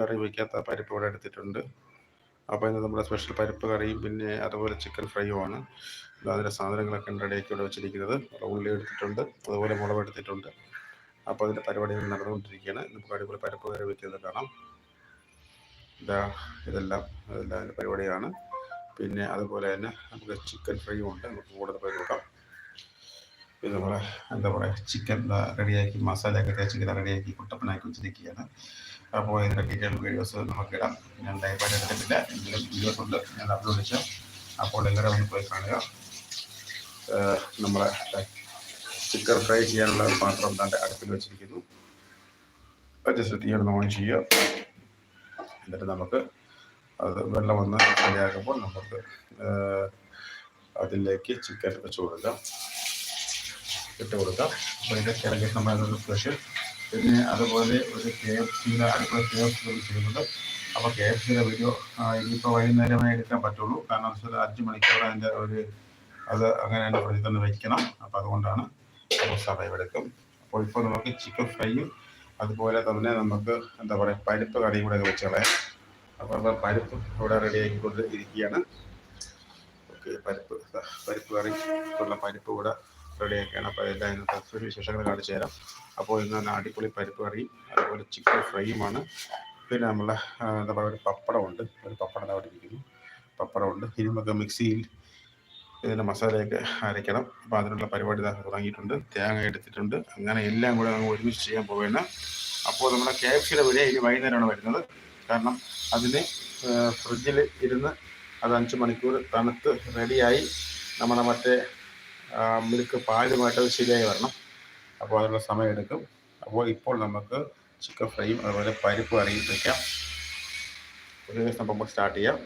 കറി വയ്ക്കാത്ത പരിപ്പ് ഇവിടെ എടുത്തിട്ടുണ്ട്. അപ്പോൾ ഇന്ന് നമ്മുടെ സ്പെഷ്യൽ പരിപ്പ് കറിയും പിന്നെ അതുപോലെ ചിക്കൻ ഫ്രൈയുമാണ് അതിന്റെ സാധനങ്ങളൊക്കെ റെഡിയാക്കി ഇവിടെ വെച്ചിരിക്കുന്നത്. ഉള്ളി എടുത്തിട്ടുണ്ട് അതുപോലെ മുളക് എടുത്തിട്ടുണ്ട്. അപ്പോൾ അതിന്റെ പരിപാടികൾ നടന്നുകൊണ്ടിരിക്കുകയാണ്. നമുക്ക് അടിപൊളി പരിപ്പ് കറി വയ്ക്കുന്നത് കാണാം. ഇതാ ഇതെല്ലാം ഇതെല്ലാം അതിന്റെ പരിപാടിയാണ് പിന്നെ അതുപോലെ തന്നെ നമുക്ക് ചിക്കൻ ഫ്രൈയും ഉണ്ട്. നമുക്ക് കൂടുതൽ പേര് നോക്കാം. ഇത് നമ്മളെ എന്താ പറയുക ചിക്കൻ റെഡിയാക്കി മസാലയൊക്കെ തേച്ച് റെഡിയാക്കി കുട്ടപ്പനാക്കി വെച്ചിരിക്കുകയാണ്. അപ്പോൾ ഇതിന്റെ ഡീറ്റെയിൽ വീഡിയോസ് നമുക്ക് ഇടാം. ഞാൻ ലൈവായിട്ട് എടുത്തിട്ടില്ല എങ്കിലും വീഡിയോസ് ഉണ്ട്. ഞാൻ അപ്ലോഡ് ചെയ്യാം അപ്പോൾ എല്ലാവരും ഒന്ന് പോയി കാണുക. നമ്മളെ ചിക്കൻ ഫ്രൈ ചെയ്യാനുള്ള പാത്രം തന്റെ അടുപ്പിൽ വെച്ചിരിക്കുന്നു. ജസ്റ്റ് തീയൊന്ന് ഓൺ ചെയ്യുക. എന്നിട്ട് നമുക്ക് അത് വെള്ളം വന്ന് റെഡിയാക്കുമ്പോൾ നമുക്ക് അതിലേക്ക് ചിക്കൻ വെച്ച് കൊടുക്കാം. ഇട്ട് കൊടുക്കാം. അപ്പോൾ ഇതൊക്കെയാണ് സമയത്തുള്ള സ്പെഷ്യൽ പിന്നെ അതുപോലെ ഒരു കെ എഫ് സിയുടെ അടുത്ത കെ എഫ് സി ചെയ്യുന്നുണ്ട്. അപ്പോൾ കെ എഫ് സിയുടെ വീഡിയോ ഇനിയിപ്പോൾ വൈകുന്നേരമേ എടുക്കാൻ പറ്റുള്ളൂ. കാരണം വെച്ചാൽ അഞ്ച് മണിക്കൂർ അതിന്റെ ഒരു അത് അങ്ങനെ തന്നെ ഫ്രിഡ്ജിൽ തന്നെ വയ്ക്കണം അപ്പോൾ അതുകൊണ്ടാണ് സമയം എടുക്കും. അപ്പോൾ ഇപ്പോൾ നമുക്ക് ചിക്കൻ ഫ്രൈയും അതുപോലെ തന്നെ നമുക്ക് എന്താ പറയുക പരിപ്പ് കറിയും കൂടെ വെച്ച് അപ്പോൾ പരിപ്പ് ഇവിടെ റെഡി ആക്കിക്കൊണ്ട് ഇരിക്കുകയാണ് ഓക്കെ പരിപ്പ് പരിപ്പ് കറി ഉള്ള പരിപ്പ് ഇവിടെ റെഡിയാക്കിയാണ് അപ്പോൾ അതെല്ലാം ഇന്നത്തെ വിശേഷങ്ങൾ കാണിച്ചു തരാം. അപ്പോൾ ഇന്ന് തന്നെ പരിപ്പ് കറിയും അതുപോലെ ചിക്കൻ ഫ്രൈയുമാണ് പിന്നെ നമ്മളെ എന്താ പറയുക ഒരു പപ്പടമുണ്ട്. ഒരു പപ്പടം അവിടെ ഇരിക്കുന്നു. പപ്പടമുണ്ട്. ഇനി നമുക്ക് മിക്സിയിൽ ഇതിന്റെ മസാലയൊക്കെ അരയ്ക്കണം. അപ്പോൾ അതിനുള്ള പരിപാടി തുടങ്ങിയിട്ടുണ്ട്. തേങ്ങ എടുത്തിട്ടുണ്ട്. അങ്ങനെ എല്ലാം കൂടെ നമുക്ക് ഒരുമിച്ച് ചെയ്യാൻ പോവുകയാണ്. അപ്പോൾ നമ്മുടെ കെ എഫ് സിയുടെ വില ഇനി വൈകുന്നേരമാണ് വരുന്നത്. കാരണം അതിന് ഫ്രിഡ്ജിൽ ഇരുന്ന് അത് അഞ്ച് മണിക്കൂർ തണുത്ത് റെഡിയായി നമ്മുടെ മറ്റേ മിൽക്ക് പാലുമായിട്ട് അത് ശരിയായി വരണം. അപ്പോൾ അതിനുള്ള സമയമെടുക്കും. അപ്പോൾ ഇപ്പോൾ നമുക്ക് ചിക്കൻ ഫ്രൈയും അതുപോലെ പരിപ്പ് കറിയും വയ്ക്കാം ഒരു ദിവസം നമുക്ക് സ്റ്റാർട്ട് ചെയ്യാം.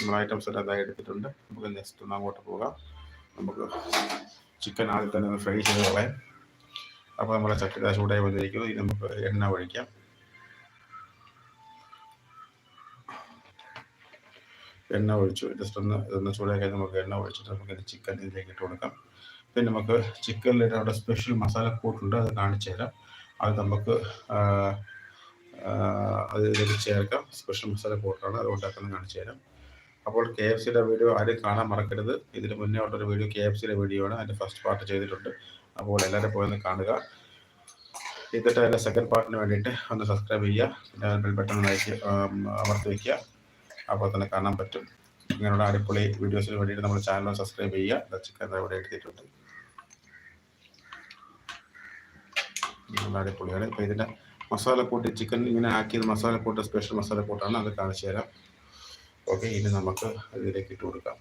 നമ്മൾ ഐറ്റംസ് എല്ലാം ഇതായി എടുത്തിട്ടുണ്ട്. നമുക്ക് നെക്സ്റ്റ് ഒന്ന് അങ്ങോട്ട് പോകാം. നമുക്ക് ചിക്കൻ ആദ്യം തന്നെ ഫ്രൈ ചെയ്ത് കളയാം. അപ്പോൾ നമ്മുടെ ചട്ടി ചൂടായി വന്നിരിക്കുന്നു. ഇനി നമുക്ക് എണ്ണ ഒഴിക്കാം. എണ്ണ ഒഴിച്ചു. ജസ്റ്റ് ഒന്ന് ഇതൊന്ന് ചൂടാക്കി നമുക്ക് എണ്ണ ഒഴിച്ചിട്ട് നമുക്ക് ഇത് ചിക്കൻ ഇതിലേക്ക് ഇട്ട് കൊടുക്കാം. പിന്നെ നമുക്ക് ചിക്കനിൽ അവിടെ സ്പെഷ്യൽ മസാല കൂട്ടുണ്ട് അത് കാണിച്ചു തരാം. അത് നമുക്ക് അത് ഇതിലേക്ക് ചേർക്കാം. സ്പെഷ്യൽ മസാല കൂട്ടാണ് അത് ഉണ്ടാക്കുന്നത് കാണിച്ചു തരാം. അപ്പോൾ കെ എഫ് സിയുടെ വീഡിയോ ആരും കാണാൻ മറക്കരുത്. ഇതിന് മുന്നേ ഉള്ളൊരു വീഡിയോ കെ എഫ് സിയുടെ വീഡിയോ ആണ്. അതിന്റെ ഫസ്റ്റ് പാർട്ട് ചെയ്തിട്ടുണ്ട്. അപ്പോൾ എല്ലാവരും പോയി ഒന്ന് കാണുക. എന്നിട്ട് അതിന്റെ സെക്കൻഡ് പാർട്ടിന് വേണ്ടിയിട്ട് ഒന്ന് സബ്സ്ക്രൈബ് ചെയ്യുക. പിന്നെ ബെൽ ബട്ടൺ അമർത്തി വയ്ക്കുക അപ്പോൾ തന്നെ കാണാൻ പറ്റും. ഇങ്ങനെയുള്ള അടിപൊളി വീഡിയോസിന് വേണ്ടിയിട്ട് നമ്മുടെ ചാനൽ സബ്സ്ക്രൈബ് ചെയ്യുക. ചിക്കൻ ഇവിടെ എടുത്തിട്ടുണ്ട്. നല്ല അടിപൊളിയാണ് ഇപ്പോൾ ഇതിന്റെ മസാലക്കൂട്ട് ചിക്കൻ ഇങ്ങനെ ആക്കിയത് മസാലക്കൂട്ട് സ്പെഷ്യൽ മസാല മസാലക്കൂട്ടാണ്. അത് കാണിച്ചു തരാം. ഓക്കെ ഇനി നമുക്ക് ഇതിലേക്ക് ഇട്ട് കൊടുക്കാം.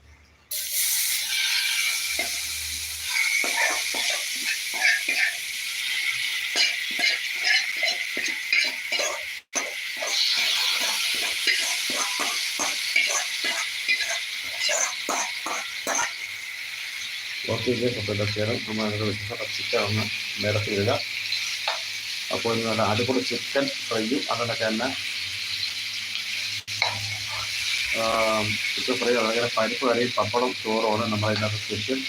അപ്പോൾ ഇതൊക്കെയാണ് നമ്മൾ അതിന്റെ വിശേഷം ചിക്കൻ ഒന്ന് നിരത്തി ഇടുക അപ്പോൾ ഇന്ന് നല്ല അടിപൊളി ചിക്കൻ ഫ്രൈയും അതിനൊക്കെ തന്നെ ചിക്കൻ ഫ്രൈ അതങ്ങനെ പരിപ്പ് കറി പപ്പടം ചോറുമാണ് നമ്മൾ ഇതിനകത്ത് സ്പെഷ്യൽ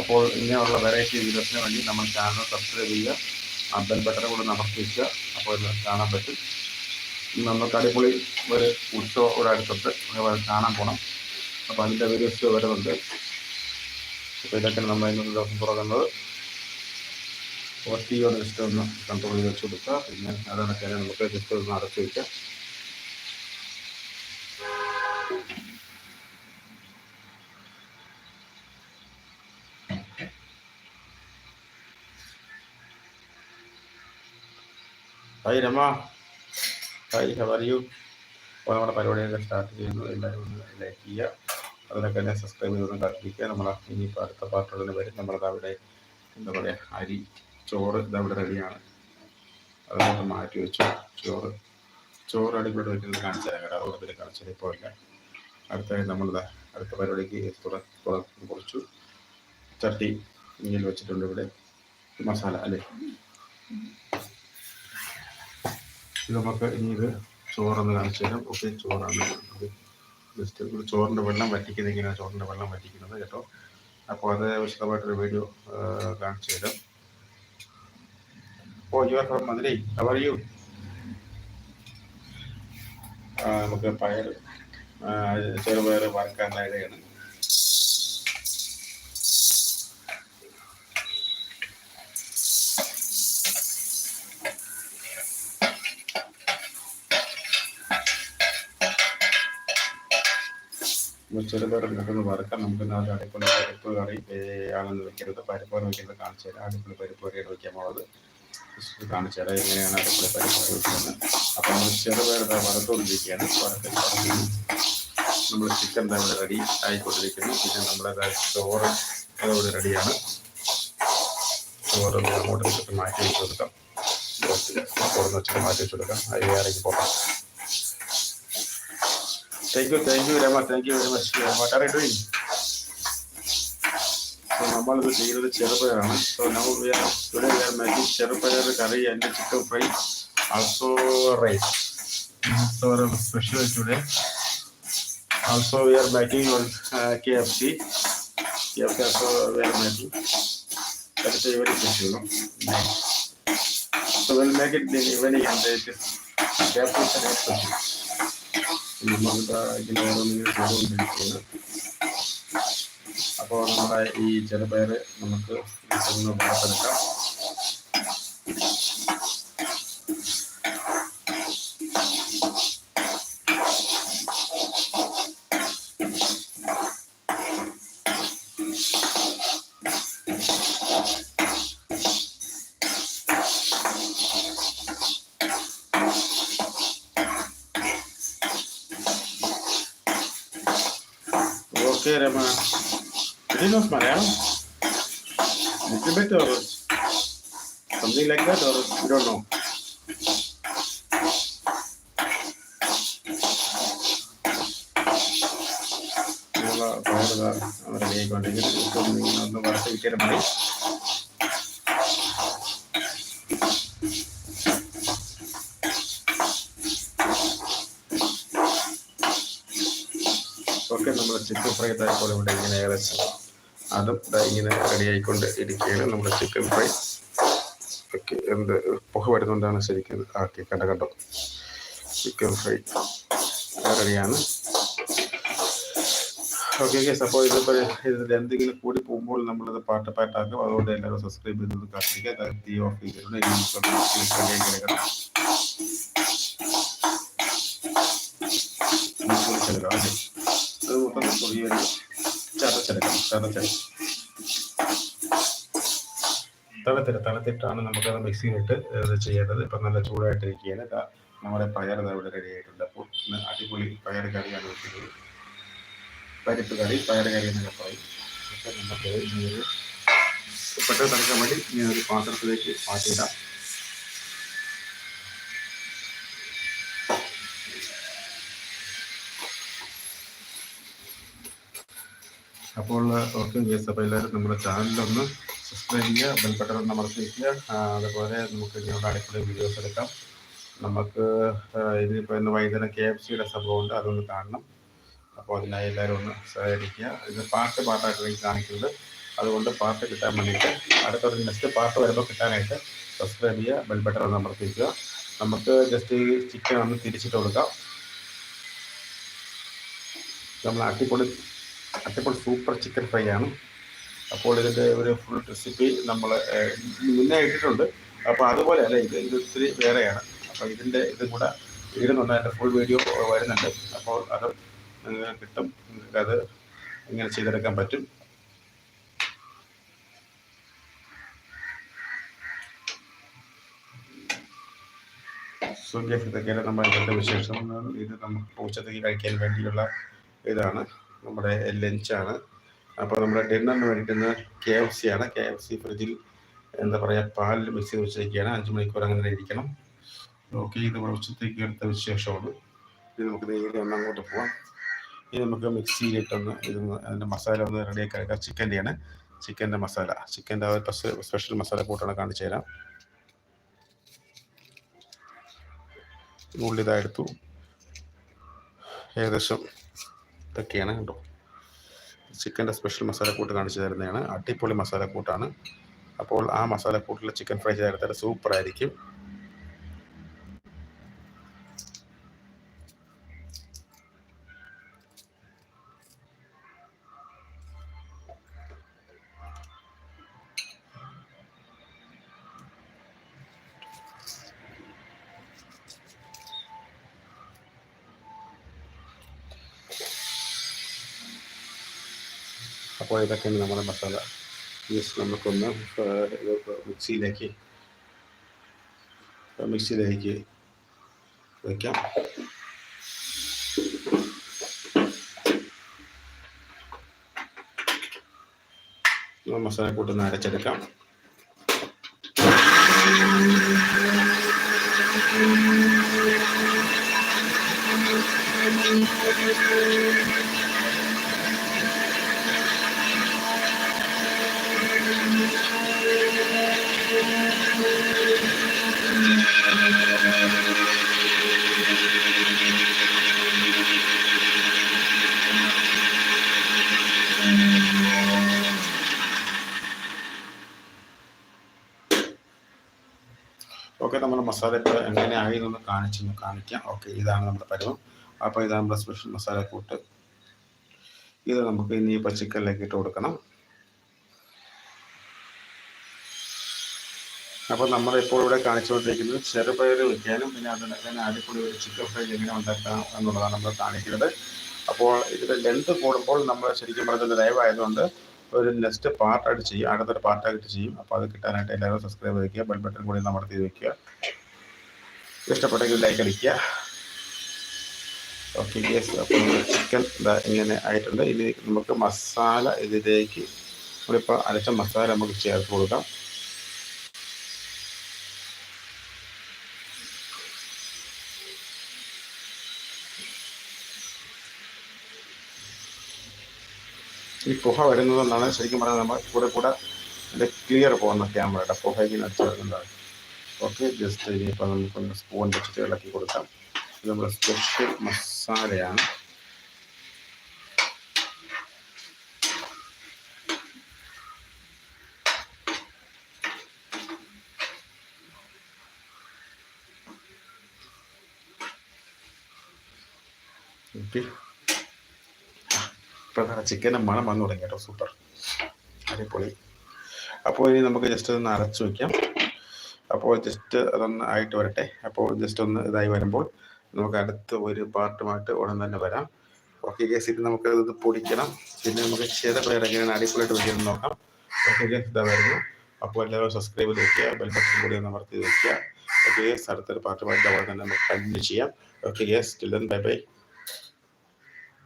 അപ്പോൾ ഇങ്ങനെയുള്ള വെറൈറ്റി വീഡിയോസിന് വേണ്ടി നമ്മൾ ചാനൽ സബ്സ്ക്രൈബ് ചെയ്യുക. ആ ബെൽ ബട്ടൺ കൂടെ നമർപ്പിക്കുക അപ്പോൾ ഇത് കാണാൻ പറ്റും. നമുക്ക് അടിപൊളി ഒരു ഉത്സവം ഒരു അടുത്തുണ്ട് കാണാൻ പോകണം അപ്പോൾ അതിന്റെ വീഡിയോസ് വരുന്നുണ്ട് അപ്പോൾ ഇതൊക്കെ നമ്മൾ ഇന്നത്തെ ദിവസം തുടങ്ങുന്നത് അപ്പോൾ തീ ഒന്ന് കൺട്രോൾ ചെയ്ത് വെച്ച് കൊടുക്കുക. പിന്നെ അതൊക്കെ നമുക്ക് ജസ്റ്റ് ഒന്ന് അടച്ചു വയ്ക്കാം hi Rama. Hi how are you അപ്പോൾ നമ്മുടെ പരിപാടിയൊക്കെ സ്റ്റാർട്ട് ചെയ്യുന്നു എല്ലാവരും ഒന്ന് ലൈക്ക് ചെയ്യുക. അതിനൊക്കെ തന്നെ സബ്സ്ക്രൈബ് ചെയ്തൊന്നും കാത്തിരിക്കുക നമ്മൾ ഇനിയിപ്പോൾ അടുത്ത പാർട്ടുകളിൽ വരും. നമ്മളത് അവിടെ എന്താ പറയുക അരി ചോറ് ഇതവിടെ റെഡിയാണ്. അതിനകത്ത് മാറ്റി വെച്ചു. ചോറ് ചോറ് അടിപൊളി വയ്ക്കുന്നത് കാണിച്ചാൽ കേട്ടോ. അതിൽ കാണിച്ചാൽ ഇപ്പോൾ ഇല്ല അടുത്തായി നമ്മളിതാ അടുത്ത പരിപാടിക്ക് തുറ- കുറച്ചു. ചട്ടി ഇങ്ങനെ വെച്ചിട്ടുണ്ട് ഇവിടെ. മസാല അല്ലേ? ഇത് നമുക്ക് ഇനി ഇത് ചോറൊന്ന് കാണിച്ചു തരാം. ഓക്കെ ചോറാണ്. ജസ്റ്റ് ഒരു ചോറിന്റെ വെള്ളം വറ്റിക്കുന്നത് ഇങ്ങനെയാണ് ചോറിന്റെ വെള്ളം വറ്റിക്കുന്നത് കേട്ടോ. അപ്പോൾ അത് വിശദമായിട്ടൊരു വീഡിയോ കാണിച്ചു തരാം. അപ്പോൾ you are from Madurai how are you നമുക്ക് പയർ ചെറുപയർ വറുക്കാനുള്ള ഇടയാണ് ചെറുപയർ നമുക്കൊന്ന് വറുക്കാൻ നമുക്ക് നാല് അടുപ്പുള്ള പരിപ്പ് കറി ആണെന്ന് വെക്കരുത് പരിപ്പ് വെക്കുന്നത് കാണിച്ചു തരാം. അടുപ്പിൽ പരിപ്പ് കറിയാണ് വെക്കാൻ ജസ്റ്റ് കാണിച്ചു തരാം എങ്ങനെയാണ് അടുപ്പിൽ പരിപ്പ് വെക്കുന്നത്. അപ്പോൾ നമ്മൾ ചെറുപയർ വറുത്തുകൊണ്ടിരിക്കുകയാണ് വറുത്ത് നമ്മൾ ചിക്കൻ ഇവിടെ റെഡി ആയിക്കൊണ്ടിരിക്കുന്നു. പിന്നെ നമ്മുടെ ചോറ് അതവിടെ റെഡിയാണ് ചോറ് അങ്ങോട്ട് മാറ്റി വെച്ച് കൊടുക്കാം. ചോറ് വെച്ചിട്ട് മാറ്റി വെച്ച് കൊടുക്കാം. പോകാം. Thank you, thank you much, thank you very much. Uh, What are you doing? So നമ്മളിത് ചെയ്യുന്നത് ചെറുപയറാണ് so now we are today we are making cherupayar curry and chicken fry also rice so special today also we are making own K F C K F C also we are that is very special no? So we'll make it in evening and it is KFC is special ചെയ്തുകൊണ്ടിരിക്കുകയാണ് അപ്പോൾ നമ്മുടെ ഈ ചെറുപയർ നമുക്ക് ഒന്ന് വറുത്തെടുക്കാം know Malayalam? Little bit or something like that or you don't know? നമ്മളെ പയറുതാ അവരെ വേഗമുണ്ടെങ്കിൽ ഒന്ന് വറുത്ത് വിൽക്കാൻ മതി ഫ്രൈ ഇതേപോലെ ഇവിടെ ഇങ്ങനെ ഏകദേശം. അതും ഇങ്ങനെ റെഡി ആയിക്കൊണ്ട് ഇരിക്കുകയാണ്. നമ്മുടെ ചിക്കൻ ഫ്രൈ ഓക്കെ എന്ത് പുക വരുന്നുകൊണ്ടാണ് ശരിക്കും ആക്കി കണ്ട? കണ്ടോ ചിക്കൻ ഫ്രൈ റെഡിയാണ് ഓക്കെ ഗേസ് അപ്പോൾ ഇതിപ്പോൾ ഇതിൽ എന്തെങ്കിലും കൂടി പോകുമ്പോൾ നമ്മളത് പാട്ട് പാട്ടാക്കും അതുകൊണ്ട് എല്ലാവരും സബ്സ്ക്രൈബ് ചെയ്തത് കാത്തിരിക്കുക. ഓഫ് ചെയ്തിട്ടുണ്ട്. ചെറിയൊരു ചതച്ചെടുക്കണം ചതച്ചെടുക്കണം തണുത്തിട്ട് തണുത്തിട്ടാണ് നമുക്കത് മിക്സിയിലിട്ട് ഇത് ചെയ്യേണ്ടത്. ഇപ്പം നല്ല ചൂടായിട്ടിരിക്കുകയാണ്. നമ്മുടെ പയർ ഇവിടെ റെഡി ആയിട്ടുണ്ട്. അപ്പോൾ ഇന്ന് അടിപൊളി പയർ കറിയാണ് വെക്കുന്നത്. പരിപ്പ് കറി പയർ കറി എന്നൊക്കെ പറയും. അപ്പം നമുക്ക് ഇനി ഒരു പെട്ടെന്ന് തണുക്കാൻ വേണ്ടി ഇനി ഒരു പാത്രത്തിലേക്ക് മാറ്റിയിടാം. അപ്പോൾ ഓർക്കും ഗേസ് അപ്പോൾ എല്ലാവരും നമ്മുടെ ചാനലൊന്ന് സബ്സ്ക്രൈബ് ചെയ്യുക ബെൽ ബട്ടൺ ഒന്ന് അമർത്തി വയ്ക്കുക അതുപോലെ നമുക്ക് ഇനിയുള്ള അടിപൊളി വീഡിയോസ് എടുക്കാം. നമുക്ക് ഇതിപ്പോൾ ഇന്ന് വൈകുന്നേരം കെ എഫ് സിയുടെ സംഭവമുണ്ട് അതൊന്ന് കാണണം. അപ്പോൾ അതിനായി എല്ലാവരും ഒന്ന് സഹകരിക്കുക. ഇത് പാട്ട് പാട്ടായിട്ട് കാണിക്കുന്നത്. അതുകൊണ്ട് പാട്ട് കിട്ടാൻ വേണ്ടിയിട്ട് അടുത്തൊരു നെക്സ്റ്റ് പാട്ട് വരുമ്പോൾ കിട്ടാനായിട്ട് സബ്സ്ക്രൈബ് ചെയ്യുക ബെൽ ബട്ടൺ ഒന്ന് അമർത്തി വയ്ക്കുക നമുക്ക് ജസ്റ്റ് ഈ ചിക്കൻ ഒന്ന് തിരിച്ചിട്ട് കൊടുക്കാം. നമ്മൾ അടിപൊളി അടിപൊളി സൂപ്പർ ചിക്കൻ ഫ്രൈ ആണ്. അപ്പോൾ ഇതിന്റെ ഒരു ഫുൾ റെസിപ്പി നമ്മൾ മുന്നേ ഇട്ടിട്ടുണ്ട്. അപ്പോൾ അതുപോലെ അല്ല ഇത് ഇത് ഒത്തിരി വേറെയാണ്. അപ്പോൾ ഇതിന്റെ ഇതും കൂടെ ഇടുന്നുണ്ട് അതിന്റെ ഫുൾ വീഡിയോ വരുന്നുണ്ട്. അപ്പോൾ അത് കിട്ടും. അത് ഇങ്ങനെ ചെയ്തെടുക്കാൻ പറ്റും. സുഖ്യ നമ്മൾ ഇതിന്റെ വിശേഷം ഇത് നമുക്ക് ഉച്ചത്തേക്ക് കഴിക്കാൻ വേണ്ടിയുള്ള ഇതാണ്. നമ്മുടെ ലഞ്ചാണ് അപ്പോൾ നമ്മുടെ ഡിന്നറിന് മേടിക്കുന്ന കെ എഫ് സി ആണ്. കെ എഫ് സി ഫ്രിഡ്ജിൽ എന്താ പറയുക പാലിൽ മിക്സ് ചെയ്ത് വെച്ചിരിക്കുകയാണ് അഞ്ച് മണിക്കൂർ അങ്ങനെ ഇരിക്കണം. ഓക്കെ ഇത് നമ്മുടെ ഉച്ചത്തേക്ക് എടുത്ത വിശേഷമാണ്. ഇനി നമുക്ക് നേരെ ഒന്ന് അങ്ങോട്ട് പോവാം. ഇനി നമുക്ക് മിക്സിയിലിട്ടൊന്ന് ഇതൊന്ന് അതിന്റെ മസാല ഒന്ന് റെഡിയാക്കി എടുക്കാം. ചിക്കന്റെയാണ് ചിക്കന്റെ മസാല. ചിക്കന്റെ ആ ഒരു സ്പെഷ്യൽ മസാല കൂട്ടാണ് കാണിച്ചു തരാം. ഉള്ളിതായെടുത്തു ഇതാ ഏകദേശം ഇതൊക്കെയാണ് കണ്ടോ ചിക്കന്റെ സ്പെഷ്യൽ മസാലക്കൂട്ട് കാണിച്ചു തരുന്നതാണ്. അടിപൊളി മസാലക്കൂട്ടാണ്. അപ്പോൾ ആ മസാല കൂട്ടിൽ ചിക്കൻ ഫ്രൈ ചെയ്തെടുത്താൽ സൂപ്പർ അപ്പോൾ ഇതൊക്കെയാണ് നമ്മുടെ മസാല. ജസ്റ്റ് നമുക്കൊന്ന് മിക്സിയിലേക്ക് മിക്സിയിലേക്ക് വയ്ക്കാം മസാല കൂട്ടുന്ന അരച്ചെടുക്കാം. Thank നമ്മൾ മസാല ഇപ്പോൾ എങ്ങനെ ആയി എന്നൊന്ന് കാണിച്ചൊന്ന് കാണിക്കാം. ഓക്കെ ഇതാണ് നമ്മുടെ പരുവം. അപ്പോൾ ഇതാണ് നമ്മുടെ സ്പെഷ്യൽ മസാല കൂട്ട്. ഇത് നമുക്ക് ഇനി പച്ചക്കറിലേക്ക് ഇട്ട് കൊടുക്കണം. അപ്പോൾ നമ്മൾ ഇപ്പോൾ ഇവിടെ കാണിച്ചുകൊണ്ടിരിക്കുന്നത് ചെറുപയർ വയ്ക്കാനും പിന്നെ അതിന് തന്നെ അടിപൊളി ഒരു ചിക്കൻ ഫ്രൈ എങ്ങനെ ഉണ്ടാക്കാം എന്നുള്ളതാണ് നമ്മൾ കാണിക്കുന്നത്. അപ്പോൾ ഇതിന്റെ ലെങ്ത് കൂടുമ്പോൾ നമ്മൾ ശരിക്കും പറഞ്ഞത് ലൈവ് ആയതുകൊണ്ട് ഒരു നെക്സ്റ്റ് പാർട്ടായിട്ട് ചെയ്യും. അടുത്തൊരു പാർട്ടായിട്ട് ചെയ്യും. അപ്പോൾ അത് കിട്ടാനായിട്ട് എല്ലാവരും സബ്സ്ക്രൈബ് വയ്ക്കുക ബെൽ ബട്ടൺ കൂടി ചെയ്ത് വയ്ക്കുക ഇഷ്ടപ്പെട്ടെങ്കിൽ ലൈക്ക് അടിക്കുക. ഓക്കെ യെസ് അപ്പോൾ ചിക്കൻ ഇതാ ഇങ്ങനെ ആയിട്ടുണ്ട്. ഇനി നമുക്ക് മസാല ഇതിലേക്ക് നമ്മളിപ്പോൾ അരച്ച മസാല നമുക്ക് ചേർത്ത് കൊടുക്കാം. ഈ പുക വരുന്നതുകൊണ്ടാണ് ശരിക്കും പറഞ്ഞാൽ നമ്മൾ കൂടെ കൂടെ അതിന്റെ ക്ലിയർ പോകുന്ന ക്യാമറയുടെ പുക ഇങ്ങനെ അടിച്ചു വരുന്നുണ്ടാവും ഓക്കെ ജസ്റ്റ് ഇനിയിപ്പോൾ നമുക്കൊന്ന് സ്പൂൺ വെച്ചിട്ട് ഇളക്കി കൊടുക്കാം. ഇത് നമ്മുടെ സ്പെഷ്യൽ മസാലയാണ് ഓക്കെ ഇപ്പം ചിക്കന്റെ മണം വന്നു തുടങ്ങി കേട്ടോ. സൂപ്പർ അടിപൊളി. അപ്പോൾ ഇനി നമുക്ക് ജസ്റ്റ് ഒന്ന് അരച്ചു വയ്ക്കാം അപ്പോൾ ജസ്റ്റ് അതൊന്ന് ആയിട്ട് വരട്ടെ. അപ്പോൾ ജസ്റ്റ് ഒന്ന് ഇതായി വരുമ്പോൾ നമുക്ക് അടുത്ത ഒരു പാർട്ടുമായിട്ട് ഉടൻ തന്നെ വരാം. ഓക്കെ കേസ് ഇത് നമുക്ക് ഇത് പൊടിക്കണം. പിന്നെ നമുക്ക് ചില പേർ എങ്ങനെയാണ് അടിപൊളിയായിട്ട് വയ്ക്കുന്നത് നോക്കാം. ഓക്കെ കേസ് ഇതാ വരുന്നു. അപ്പോൾ എല്ലാവരും സബ്സ്ക്രൈബ് ചെയ്ത് ബെൽ ബട്ടൺ കൂടി ഒന്ന് അമർത്തി വെക്കുക. ഓക്കെ കേസ് അടുത്തൊരു പാർട്ടുമായിട്ട് അവിടെ തന്നെ നമുക്ക് കണ്ടിന്യൂ ചെയ്യാം. Okay case bye bye